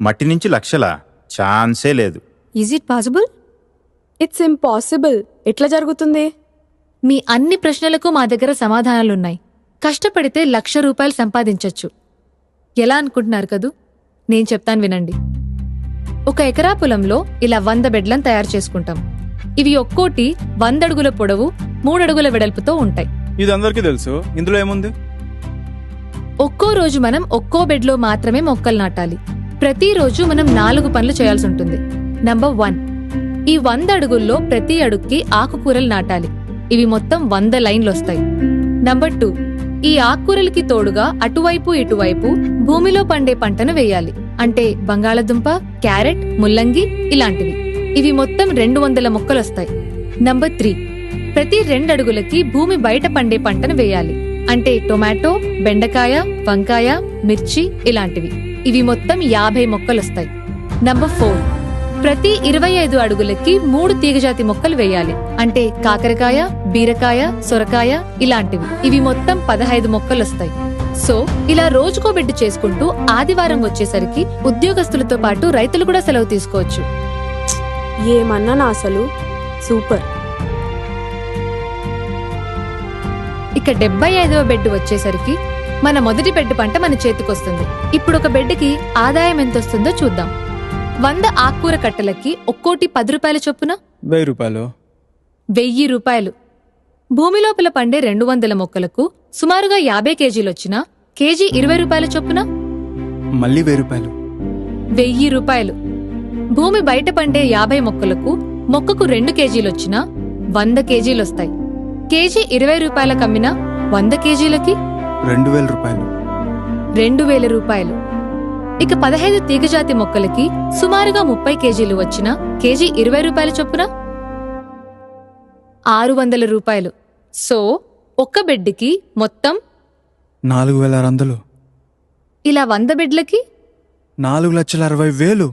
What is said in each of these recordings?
మట్టి నుంచి లక్షల ఛాన్సే లేదు. Is it possible it's impossible ఎట్లా జరుగుతుంది? మీ అన్ని ప్రశ్నలకు మా దగ్గర సమాధానాలున్నాయి. కష్టపడితే లక్ష రూపాయలు సంపాదించొచ్చు. ఎలా అనుకుంటున్నారు కదూ? నేను చెప్తాను వినండి. ఒక ఎకరా పొలంలో ఇలా వంద బెడ్లను తయారు చేసుకుంటాం. ఇవి ఒక్కోటి వంద అడుగుల పొడవు మూడడుగుల వెడల్పుతో ఉంటాయి. ఇది అందరికీ తెలుసు. ఇందులో ఏముంది? ఒక్కో రోజు మనం ఒక్కో బెడ్లో మాత్రమే మొక్కలు నాటాలి. ప్రతిరోజు మనం నాలుగు పనులు చేయాల్సి ఉంటుంది. నంబర్ వన్ ఈ వంద అడుగుల్లో ప్రతి అడుగుకి ఆకుకూరలు నాటాలి. ఇవి మొత్తం వంద లైన్లు వస్తాయి. నంబర్ టూ ఈ ఆకుకూరలకి తోడుగా అటువైపు ఇటువైపు భూమిలో పండే పంటను వేయాలి. అంటే బంగాళదుంప క్యారెట్ ముల్లంగి ఇలాంటివి. ఇవి మొత్తం రెండు వందల మొక్కలు వస్తాయి. నంబర్ త్రీ ప్రతి రెండు అడుగులకి భూమి బయట పండే పంటను వేయాలి. అంటే టొమాటో బెండకాయ వంకాయ మిర్చి ఇలాంటివి. ఇవి మొత్తం యాభై మొక్కలొస్తాయి. నంబర్ ఫోర్ ప్రతి ఇరవై ఐదు అడుగులకి మూడు తీగజాతి మొక్కలు వేయాలి. అంటే కాకరకాయ బీరకాయ సొరకాయ ఇలాంటివి. ఇవి మొత్తం పదహైదు మొక్కలొస్తాయి. సో ఇలా రోజుకో బిడ్డ చేసుకుంటూ ఆదివారం వచ్చేసరికి ఉద్యోగస్తులతో పాటు రైతులు కూడా సెలవు తీసుకోవచ్చు. ఏమన్నా అసలు? సూపర్. ఇక డెబ్బై ఐదవ బెడ్ వచ్చేసరికి మన మొదటి బెడ్ పంట మన చేతికొస్తుంది. ఇప్పుడు ఒక బెడ్కి ఆదాయం ఎంత వస్తుందో చూద్దాం. వంద ఆకుకూర కట్టలకి ఒక్కోటి పది రూపాయల చొప్పున? వెయ్యి రూపాయలు. వెయ్యి రూపాయలు. భూమి లోపల పండే రెండు వందల మొక్కలకు సుమారుగా యాభై కేజీలు వచ్చినా కేజీ ఇరవై రూపాయల చొప్పున? మళ్ళీ వెయ్యి రూపాయలు. వెయ్యి రూపాయలు. భూమి బయట పండే యాభై మొక్కలకు మొక్కకు రెండు కేజీలొచ్చినా వంద కేజీలొస్తాయి. కేజీ ఇరవై రూపాయల కమ్మినా వంద కేజీలకి? రెండు వేల రూపాయలు. రెండు వేల రూపాయలు. ఇక పదహైదు తీగజాతి మొక్కలకి సుమారుగా ముప్పై కేజీలు వచ్చిన కేజీ ఇరవై రూపాయల చొప్పున? ఆరు వందల రూపాయలు. సో ఒక్క బెడ్కి మొత్తం? నాలుగు వేల ఆరు వందలు. ఇలా వంద బెడ్లకి? నాలుగు లక్షల అరవై వేలు.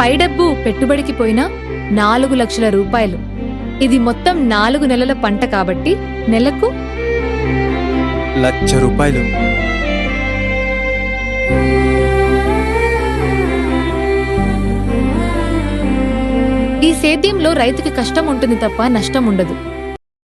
పై డబ్బు పెట్టుబడికి పోయినా నాలుగు లక్షల రూపాయలు. ఇది మొత్తం నాలుగు నెలల పంట కాబట్టి నెలకు లక్ష రూపాయలు. ఈ సేద్యంలో రైతుకి కష్టం ఉంటుంది తప్ప నష్టం ఉండదు.